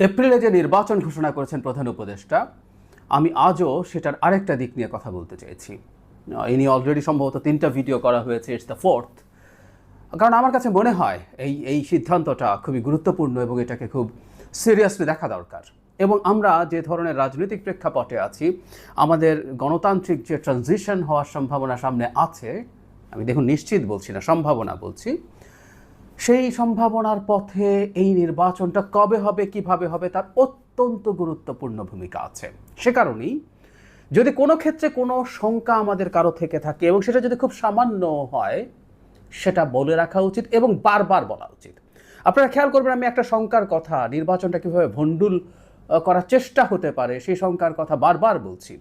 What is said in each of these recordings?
এপ্রিলে যে নির্বাচন ঘোষণা করেছেন প্রধান উপদেষ্টা, আমি আজও সেটার আরেকটা দিক নিয়ে কথা বলতে এই নিয়ে অলরেডি সম্ভবত তিনটা ভিডিও করা হয়েছে ইটস দ্য ফোর্থ কারণ আমার কাছে মনে হয় এই এই সিদ্ধান্তটা খুবই গুরুত্বপূর্ণ এবং এটাকে খুব সিরিয়াসলি দেখা দরকার। এবং আমরা যে ধরনের রাজনৈতিক প্রেক্ষাপটে আছি, আমাদের গণতান্ত্রিক যে ট্রানজিশন হওয়ার সম্ভাবনা সামনে আছে, আমি দেখুন নিশ্চিত বলছি না, সম্ভাবনা বলছি সেই সম্ভাবনার পথে এই নির্বাচনটা কবে হবে, কীভাবে হবে, তার অত্যন্ত গুরুত্বপূর্ণ ভূমিকা আছে। সে কারণেই যদি কোনো ক্ষেত্রে কোনো শঙ্কা আমাদের কারও থেকে থাকে এবং সেটা যদি খুব সামান্য হয়, সেটা বলে রাখা উচিত এবং বারবার বলা উচিত। আপনারা খেয়াল করবেন, আমি একটা শঙ্কার কথা, নির্বাচনটা কীভাবে ভণ্ডুল করার চেষ্টা হতে পারে, সেই শঙ্কার কথা বারবার বলছি।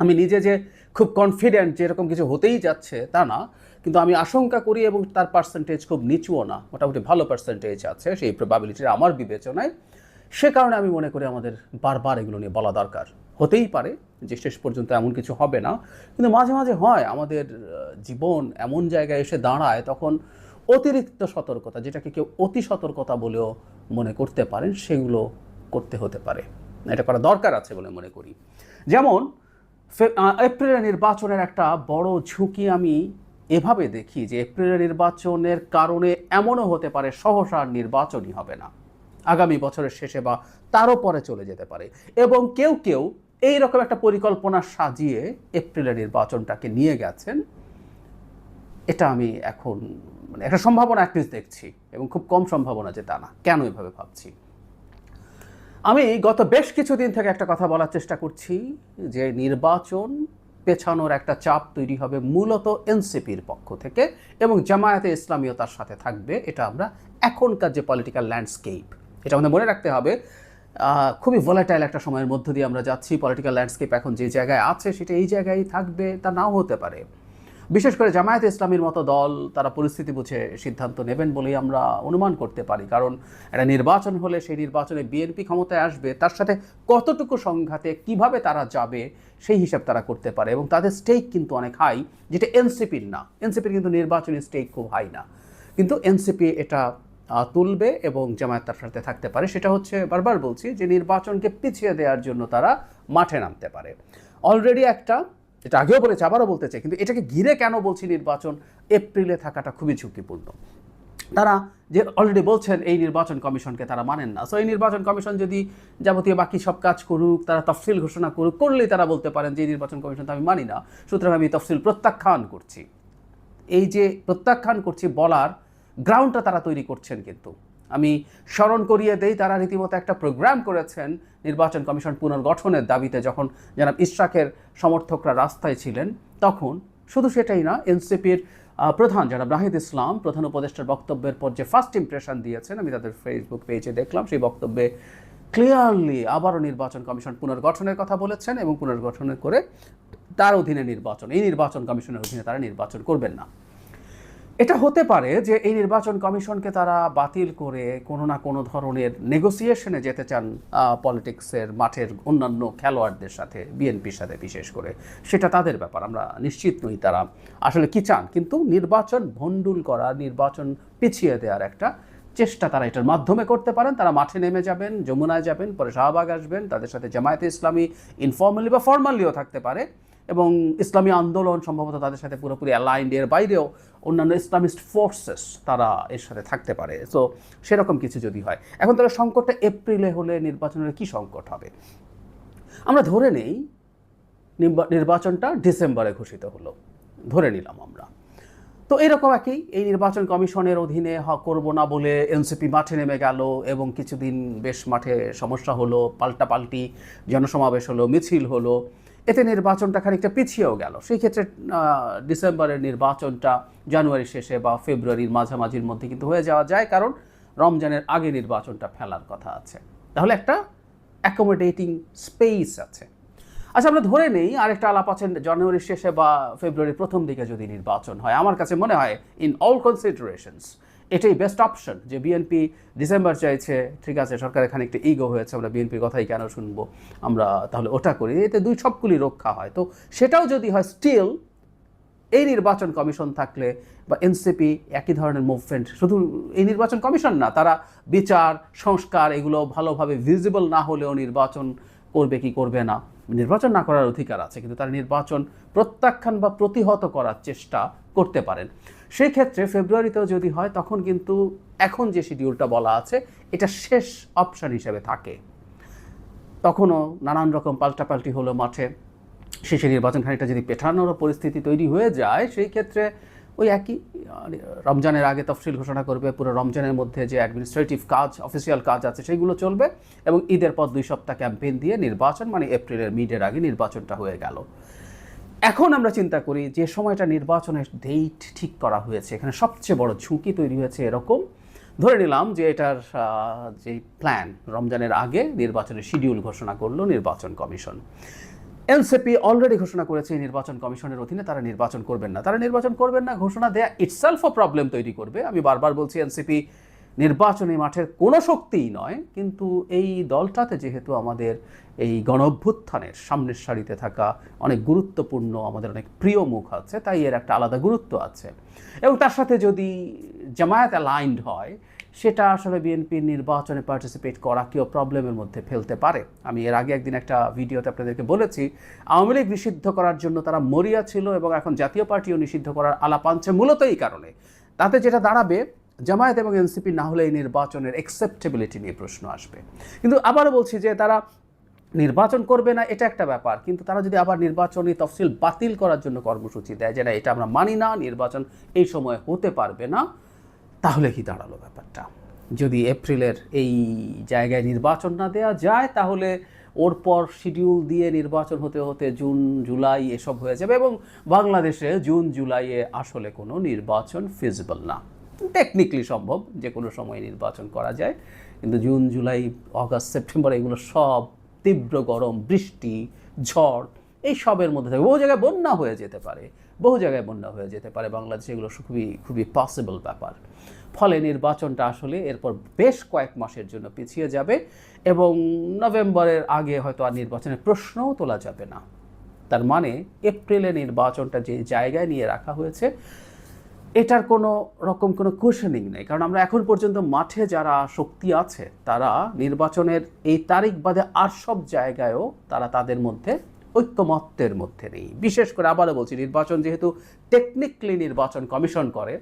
আমি নিজে যে খুব কনফিডেন্ট যে এরকম কিছু হতেই যাচ্ছে তা না, কিন্তু আমি আশঙ্কা করি এবং তার পার্সেন্টেজ খুব নিচুও না, মোটামুটি ভালো পার্সেন্টেজ আছে, সেই প্রবাবিলিটির আমার বিবেচনায়। সে কারণে আমি মনে করি আমাদের বারবার এগুলো নিয়ে বলা দরকার। হতেই পারে যে শেষ পর্যন্ত এমন কিছু হবে না, কিন্তু মাঝে মাঝে হয়, আমাদের জীবন এমন জায়গায় এসে দাঁড়ায় তখন অতিরিক্ত সতর্কতা, যেটাকে কেউ অতি সতর্কতা বলেও মনে করতে পারেন, সেগুলো করতে হতে পারে। এটা করা দরকার আছে বলে মনে করি। যেমন এপ্রিলের নির্বাচনের একটা বড় ঝুঁকি আমি এভাবে দেখি যে এপ্রিলের নির্বাচনের কারণে এমনও হতে পারে সহসা নির্বাচনই হবে না। আগামী বছরের শেষে বা তারও পরে চলে যেতে পারে। এবং কেউ কেউ এই রকম একটা পরিকল্পনা সাজিয়ে এপ্রিলের নির্বাচনটাকে নিয়ে গেছেন। এটা আমি এখন মানে একটা সম্ভাবনা অ্যাটলিস্ট দেখছি এবং খুব কম সম্ভাবনা যে তা না। কেন এভাবে ভাবছি? আমি গত বেশ কিছুদিন থেকে একটা কথা বলার চেষ্টা করছি যে নির্বাচন পেছানোর একটা চাপ তৈরি হবে মূলত এনসিপির পক্ষ থেকে এবং জামায়াতে ইসলামীয় তার সাথে থাকবে। এটা আমরা এখনকার যে পলিটিক্যাল ল্যান্ডস্কেপ এটা আমাদের মনে রাখতে হবে। খুবই ভোলাটাইল একটা সময়ের মধ্য দিয়ে আমরা যাচ্ছি। পলিটিক্যাল ল্যান্ডস্কেপ এখন যে জায়গায় আছে সেটা এই জায়গায় থাকবে, তা নাও হতে পারে। বিশেষ করে জামায়াতে ইসলামীর মতো দল তারা পরিস্থিতি বুঝে সিদ্ধান্ত নেবেন বলেই আমরা অনুমান করতে পারি। কারণ একটা নির্বাচন হলে সেই নির্বাচনে বিএনপি ক্ষমতায় আসবে, তার সাথে কতটুকু সংঘাতে কীভাবে তারা যাবে সেই হিসাব তারা করতে পারে এবং তাদের স্টেক কিন্তু অনেক হাই যেটা এনসিপির না। এনসিপির কিন্তু নির্বাচনী স্টেক খুব হাই না। কিন্তু এনসিপি এটা তুলবে এবং জামায়াত তার সাথে থাকতে পারে। সেটা হচ্ছে বারবার বলছি যে নির্বাচনকে পিছিয়ে দেওয়ার জন্য তারা মাঠে নামতে পারে। অলরেডি একটা এটা আগেও বলেছে, আবারও বলতে চাই, কিন্তু এটাকে ঘিরে কেন বলছি নির্বাচন? এপ্রিলে থাকাটা খুবই ঝুঁকিপূর্ণ। তারা যে অলরেডি বলছেন, এই নির্বাচন কমিশনকে তারা মানেন না। সো এই নির্বাচন কমিশন যদি যাবতীয় বাকি সব কাজ করুক, তারা তফসিল ঘোষণা করুক, করলেই তারা বলতে পারেন যে, এই নির্বাচন কমিশন তো আমি মানি না, সুতরাং আমি তফসিল প্রত্যাখ্যান করছি। এই যে প্রত্যাখ্যান করছি বলার গ্রাউন্ডটা তারা তৈরি করছেন কিন্তু। আমি স্মরণ করিয়ে দেই, তারা রীতিমতো একটা প্রোগ্রাম করেছেন নির্বাচন কমিশন পুনর্গঠনের দাবিতে যখন জনাব ইশরাকের সমর্থকরা রাস্তায় ছিলেন, তখন শুধু সেটাই না, এনসিপির প্রধান জনাব রাহিদ ইসলাম, প্রধান উপদেষ্টার বক্তব্যের পর যে ফার্স্ট ইমপ্রেশন দিয়েছেন, আমি তাদের ফেসবুক পেজে দেখলাম, সেই বক্তব্যে ক্লিয়ারলি আবারও নির্বাচন কমিশন পুনর্গঠনের কথা বলেছেন এবং পুনর্গঠনের করে তার অধীনে নির্বাচন, এই নির্বাচন কমিশনের অধীনে তারা নির্বাচন করবেন না। এটা হতে পারে যে এই নির্বাচন কমিশনকে তারা বাতিল করে কোনো না কোনো ধরনের নেগোসিয়েশনে যেতে চান পলিটিক্সের মাঠের অন্যান্য খেলোয়াড়দের সাথে, বিএনপির সাথে বিশেষ করে। সেটা তাদের ব্যাপার, আমরা নিশ্চিত নই তারা আসলে কি চান। কিন্তু নির্বাচন ভণ্ডুল করা, নির্বাচন পিছিয়ে দেওয়ার একটা চেষ্টা তারা এটার মাধ্যমে করতে পারেন। তারা মাঠে নেমে যাবেন, যমুনায় যাবেন, পরে শাহবাগ আসবেন, তাদের সাথে জামায়াতে ইসলামী ইনফর্মালি বা ফর্মালিও থাকতে পারে। এবং ইসলামী আন্দোলন সম্ভবত তাদের সাথে পুরোপুরি অ্যালাইন্ড এর বাইরেও অন্যান্য ইসলামিস্ট ফোর্সেস তারা এর সাথে থাকতে পারে। সো সেরকম কিছু যদি হয়। এখন তাহলে সংকটটা এপ্রিলে হলে নির্বাচনের কি সংকট হবে? আমরা ধরে নেই, নির্বা- নির্বাচনটা ডিসেম্বরে ঘোষিত হলো। ধরে নিলাম আমরা। তো এরকম একই, এই নির্বাচন কমিশনের অধীনে হ, করব না বলে এনসিপি মাঠে নেমে গেল এবং কিছুদিন বেশ মাঠে সমস্যা হলো, পাল্টাপাল্টি, জনসমাবেশ হলো, মিছিল হলো। এতে নির্বাচনটা খানিকটা পিছিয়েও গেল। সেই ক্ষেত্রে ডিসেম্বরের নির্বাচনটা জানুয়ারি শেষে বা ফেব্রুয়ারির মাঝামাঝির মধ্যে কিন্তু হয়ে যাওয়া যায়, কারণ রমজানের আগে নির্বাচনটা ফেলার কথা আছে। তাহলে একটা অ্যাকোমোডেটিং স্পেস আছে। আচ্ছা আমরা ধরে নেই, আরেকটা আলাপ আছেন জানুয়ারির শেষে বা ফেব্রুয়ারির প্রথম দিকে যদি নির্বাচন হয়। আমার কাছে মনে হয় ইন অল কনসিডারেশনস এটাই বেস্ট অপশন যে বিএনপি ডিসেম্বর চাইছে, ঠিক আছে, সরকারের খানিকটা ইগো হয়েছে, আমরা বিএনপির কথাই কেন শুনব? আমরা তাহলে ওটা করি। এতে দুই সবগুলি রক্ষা হয়। তো সেটাও যদি হয় স্টিল এই নির্বাচন কমিশন থাকলে বা এনসিপি একই ধরনের মুভমেন্ট শুধু এই নির্বাচন কমিশন না, তারা বিচার, সংস্কার, এগুলো ভালোভাবে ভিজিবল না হলেও নির্বাচন করবে কি করবে না? নির্বাচন না করার অধিকার আছে, কিন্তু তারা নির্বাচন প্রত্যাখ্যান বা প্রতিহত করার চেষ্টা করতে পারেন। সেই ক্ষেত্রে ফেব্রুয়ারিতেও যদি হয়, তখন কিন্তু এখন যে শিডিউলটা বলা আছে, এটা শেষ অপশান হিসেবে থাকে। তখনও নানান রকম পাল্টাপাল্টি হলো মাঠে। শেষে নির্বাচন খানিকটা যদি পেঠানোর পরিস্থিতি তৈরি হয়ে যায়, সেই ক্ষেত্রে ওই একই রমজানের আগে তফসিল ঘোষণা করবে, পুরো রমজানের মধ্যে যে অ্যাডমিনিস্ট্রেটিভ কাজ অফিসিয়াল কাজ আছে সেইগুলো চলবে এবং ঈদের পর দুই সপ্তাহ ক্যাম্পেইন দিয়ে নির্বাচন মানে এপ্রিলের মিডের আগে নির্বাচনটা হয়ে গেল। এখন আমরা চিন্তা করি যে সময়টা নির্বাচনের ডেট ঠিক করা হয়েছে। এখানে সবচেয়ে বড় ঝুঁকি তৈরি হয়েছে এরকম। ধরে নিলাম যে এটার যে প্ল্যান রমজানের আগে নির্বাচনের শিডিউল ঘোষণা করল নির্বাচন কমিশন। এনসিপি অলরেডি ঘোষণা করেছে নির্বাচন কমিশনের অধীনে তারা নির্বাচন করবেন না। তারা নির্বাচন করবেন না, ঘোষণা দেয়া ইটসেলফও প্রবলেম তৈরি করবে। আমি বারবার বলছি, এনসিপি নির্বাচনী মাঠের কোনো শক্তিই নয়, কিন্তু এই দলটাতে যেহেতু আমাদের এই গণ অভ্যুত্থানের সামনের সারিতে থাকা অনেক গুরুত্বপূর্ণ, আমাদের অনেক প্রিয় মুখ আছে, তাই এর একটা আলাদা গুরুত্ব আছে। এবং তার সাথে যদি জামায়াত অ্যালাইন্ড হয়, সেটা আসলে বিএনপির নির্বাচনে পার্টিসিপেট করা কেউ প্রবলেমের মধ্যে ফেলতে পারে। আমি এর আগে একদিন একটা ভিডিওতে আপনাদেরকে বলেছি, আওয়ামী লীগ নিষিদ্ধ করার জন্য তারা মরিয়া ছিল এবং এখন জাতীয় পার্টিও নিষিদ্ধ করার আলাপ আনছে, মূলত এই কারণে। তাতে যেটা দাঁড়াবে জামায়াত এবং এনসিপি না হলে এই নির্বাচনের অ্যাকসেপ্টেবিলিটি নিয়ে প্রশ্ন আসবে। কিন্তু আবারও বলছি যে তারা নির্বাচন করবে না, এটা একটা ব্যাপার। কিন্তু তারা যদি আবার নির্বাচনী তফসিল বাতিল করার জন্য কর্মসূচি দেয় যে না, এটা আমরা মানি না, নির্বাচন এই সময় হতে পারবে না, তাহলে কি দাঁড়াল ব্যাপারটা? যদি এপ্রিলের এই জায়গায় নির্বাচন না দেওয়া যায়, তাহলে ওর পর শিডিউল দিয়ে নির্বাচন হতে হতে জুন, জুলাই এসব হয়ে যাবে এবং বাংলাদেশে জুন, জুলাইয়ে আসলে কোনো নির্বাচন ফিজিবল না। টেকনিক্যালি সম্ভব, যে কোনো সময় নির্বাচন করা যায়। কিন্তু জুন, জুলাই, অগাস্ট, সেপ্টেম্বর এগুলো সব তীব্র গরম, বৃষ্টি, ঝড়, এই সবের মধ্যে থাকে। বহু জায়গায় বন্যা হয়ে যেতে পারে, বহু জায়গায় বন্যা হয়ে যেতে পারে। বাংলাদেশে এগুলো খুবই খুবই পসিবল ব্যাপার। ফলে নির্বাচনটা আসলে এরপর বেশ কয়েক মাসের জন্য পিছিয়ে যাবে এবং নভেম্বরের আগে হয়তো আর নির্বাচনের প্রশ্নও তোলা যাবে না। তার মানে এপ্রিলে নির্বাচনটা যে জায়গায় নিয়ে রাখা হয়েছে এটার কোনো রকম কোনো কোশনিং নেই। কারণ আমরা এখন পর্যন্ত মাঠে যারা শক্তি আছে, তারা নির্বাচনের এই তারিখ বাদে আর সব জায়গায়ও তারা তাদের মধ্যে ঐক্যমত্যের মধ্যে নেই। বিশেষ করে আবারও বলছি, নির্বাচন যেহেতু টেকনিক্যালি নির্বাচন কমিশন করে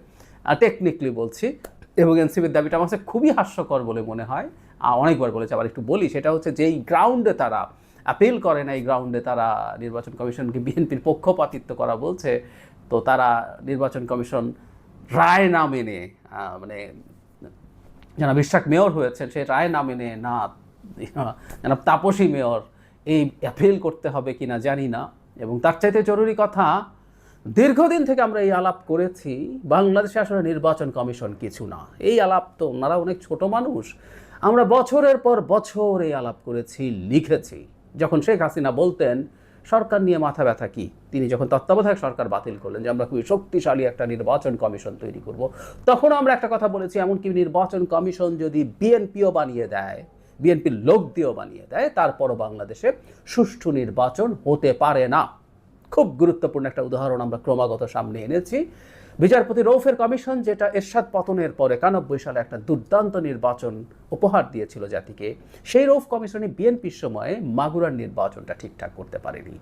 টেকনিক্যালি বলছি, এবং এনসিপির দাবিটা আমার কাছে খুবই হাস্যকর বলে মনে হয়। অনেকবার বলেছে, আবার একটু বলি, সেটা হচ্ছে যেই গ্রাউন্ডে তারা আপিল করে না এই গ্রাউন্ডে তারা নির্বাচন কমিশনকে বিএনপির পক্ষপাতিত্ব করা বলছে। তো তারা নির্বাচন কমিশন রায় না মেনে মানে যারা বিশ্বাস মেয়র হয়েছেন সেই রায় না মেনে না যেন তাপসী মেয়র এই অ্যাপিল করতে হবে কিনা জানি না। এবং তার চাইতে জরুরি কথা, দীর্ঘদিন থেকে আমরা এই আলাপ করেছি, বাংলাদেশে আসলে নির্বাচন কমিশন কিছু না। এই আলাপ তো ওনারা অনেক ছোট মানুষ। আমরা বছরের পর বছর এই আলাপ করেছি, লিখেছি। যখন শেখ হাসিনা বলতেন, সরকার নিয়ে মাথা ব্যথা কি? তিনি যখন তত্ত্বাবধায়ক সরকার বাতিল করলেন যে, আমরা খুবই শক্তিশালী একটা নির্বাচন কমিশন তৈরি করব। তখন আমরা একটা কথা বলেছি, এমনকি নির্বাচন কমিশন যদি বিএনপিও বানিয়ে দেয়, বিএনপির লোক দিয়েও বানিয়ে দেয়, তারপরও বাংলাদেশে সুষ্ঠু নির্বাচন হতে পারে না। খুব গুরুত্বপূর্ণ একটা উদাহরণ আমরা ক্রমাগত সামনে এনেছি। বিচারপতি রৌফের কমিশন যেটা এরশাদ পতনের পরে একানব্বই সালে একটা দুর্দান্ত নির্বাচন উপহার দিয়েছিল জাতিকে, সেই রৌফ কমিশনে বিএনপির সময়ে মাগুরার নির্বাচনটা ঠিকঠাক করতে পারেনি।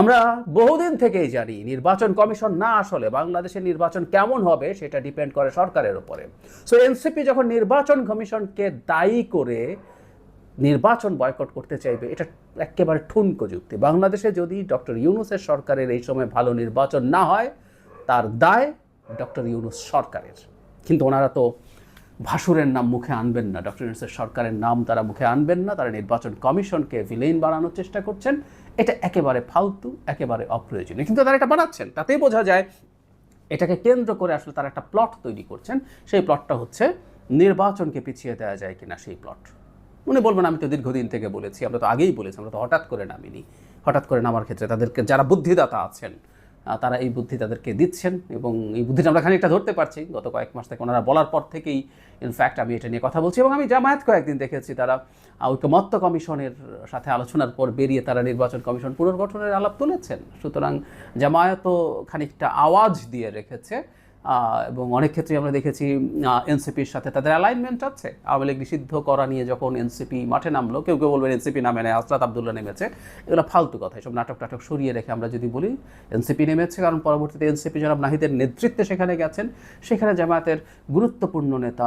আমরা বহুদিন থেকেই জানি নির্বাচন কমিশন না আসলে বাংলাদেশের নির্বাচন কেমন হবে সেটা ডিপেন্ড করে সরকারের উপরে। সো এনসিপি যখন নির্বাচন কমিশনকে দায়ী করে নির্বাচন বয়কট করতে চাইবে, এটা একেবারে ঠুনকো যুক্তি। বাংলাদেশে যদি ডক্টর ইউনুসের সরকারের এই সময় ভালো নির্বাচন না হয়, তার দায় ডক্টর ইউনুস সরকারের। কিন্তু ওনারা তো ভাসুরের নাম মুখে আনবেন না। ডক্টর ইউনুসের সরকারের নাম তারা মুখে আনবেন না। তারা নির্বাচন কমিশনকে ভিলেইন বানানোর চেষ্টা করছেন। এটা একেবারে ফালতু, একেবারে অপ্রয়োজনীয়। কিন্তু তারা এটা বানাচ্ছেন। তাতেই বোঝা যায় এটাকে কেন্দ্র করে আসলে তারা একটা প্লট তৈরি করছেন। সেই প্লটটা হচ্ছে নির্বাচনকে পিছিয়ে দেওয়া যায় কিনা সেই প্লট। উনি বলবেন, আমি তো দীর্ঘদিন থেকে বলেছি, আমরা তো আগেই বলেছি, আমরা তো হঠাৎ করে নামিনি। হঠাৎ করে নামার ক্ষেত্রে তাদেরকে, যারা বুদ্ধিদাতা আছেন তারা এই বুদ্ধি তাদেরকে দিচ্ছেন এবং এই বুদ্ধিটা আমরা খানিকটা ধরতে পারছি। গত কয়েক মাস থেকে ওনারা বলার পর থেকেই ইনফ্যাক্ট আমি এটা নিয়ে কথা বলছি এবং আমি জামায়াত কয়েকদিন দেখেছি তারা ঐক্যমত্য কমিশনের সাথে আলোচনার পর বেরিয়ে তারা নির্বাচন কমিশন পুনর্গঠনের আলাপ তুলেছেন। সুতরাং জামায়াতও খানিকটা আওয়াজ দিয়ে রেখেছে এবং অনেক ক্ষেত্রে আমরা দেখেছি এনসিপির সাথে তাদের অ্যালাইনমেন্ট আছে। আওয়ামী লীগ নিষিদ্ধ করা নিয়ে যখন এনসিপি মাঠে নামলো, কেউ কেউ বলবেন এনসিপি নামে নেয় আসরাত আবদুল্লাহ নেমেছে। এগুলো ফালতু কথা, এসব নাটক টাটক সরিয়ে রেখে আমরা যদি বলি, এনসিপি নেমেছে কারণ পরবর্তীতে এনসিপি জনাব নাহিদের নেতৃত্বে সেখানে গেছেন। সেখানে জামায়াতের গুরুত্বপূর্ণ নেতা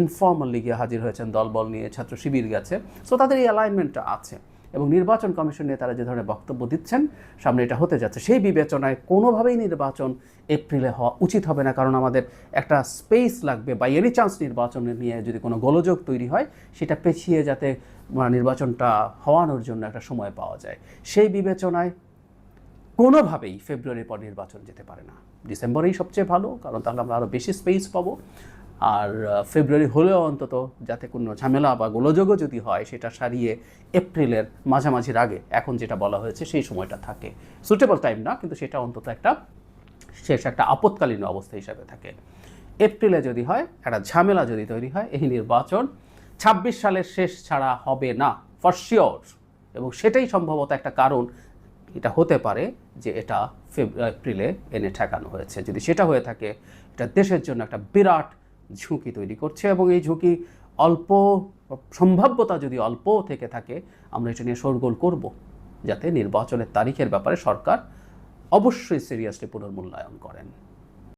ইনফর্মালি গিয়ে হাজির হয়েছেন, দলবল নিয়ে ছাত্র শিবির গেছে। সো তাদের এই অ্যালাইনমেন্টটা আছে। এবং নির্বাচন কমিশন নিয়ে তারা যে ধরনের বক্তব্য দিচ্ছেন, সামনে এটা হতে যাচ্ছে। সেই বিবেচনায় কোনোভাবেই নির্বাচন এপ্রিলে হওয়া উচিত হবে না, কারণ আমাদের একটা স্পেস লাগবে বা এনি চান্স নির্বাচন নিয়ে যদি কোনো গোলযোগ তৈরি হয়, সেটা পেছিয়ে যাতে নির্বাচনটা হওয়ানোর জন্য একটা সময় পাওয়া যায়। সেই বিবেচনায় কোনোভাবেই ফেব্রুয়ারির পর নির্বাচন যেতে পারে না। ডিসেম্বরেই সবচেয়ে ভালো, কারণ তাহলে আমরা আরও বেশি স্পেস পাবো। আর ফেব্রুয়ারি হলেও অন্তত যাতে কোনো ঝামেলা বা গোলযোগও যদি হয়, সেটা সারিয়ে এপ্রিলের মাঝামাঝির আগে এখন যেটা বলা হয়েছে, সেই সময়টা থাকে। সুটেবল টাইম না, কিন্তু সেটা অন্তত একটা শেষ, একটা আপৎকালীন অবস্থা হিসাবে থাকে। এপ্রিলে যদি হয়, একটা ঝামেলা যদি তৈরি হয়, এই নির্বাচন ছাব্বিশ সালের শেষ ছাড়া হবে না ফর শিওর এবং সেটাই সম্ভবত একটা কারণ। এটা হতে পারে যে এটা এপ্রিলে এনে ঠেকানো হয়েছে। যদি সেটা হয়ে থাকে, এটা দেশের জন্য একটা বিরাট ঝুঁকি তৈরি করছে এবং এই ঝুঁকি অল্প, সম্ভাব্যতা যদি অল্প থেকে থাকে, আমরা এটা নিয়ে শোরগোল করব যাতে নির্বাচনের তারিখের ব্যাপারে সরকার অবশ্যই সিরিয়াসলি পুনর্মূল্যায়ন করেন।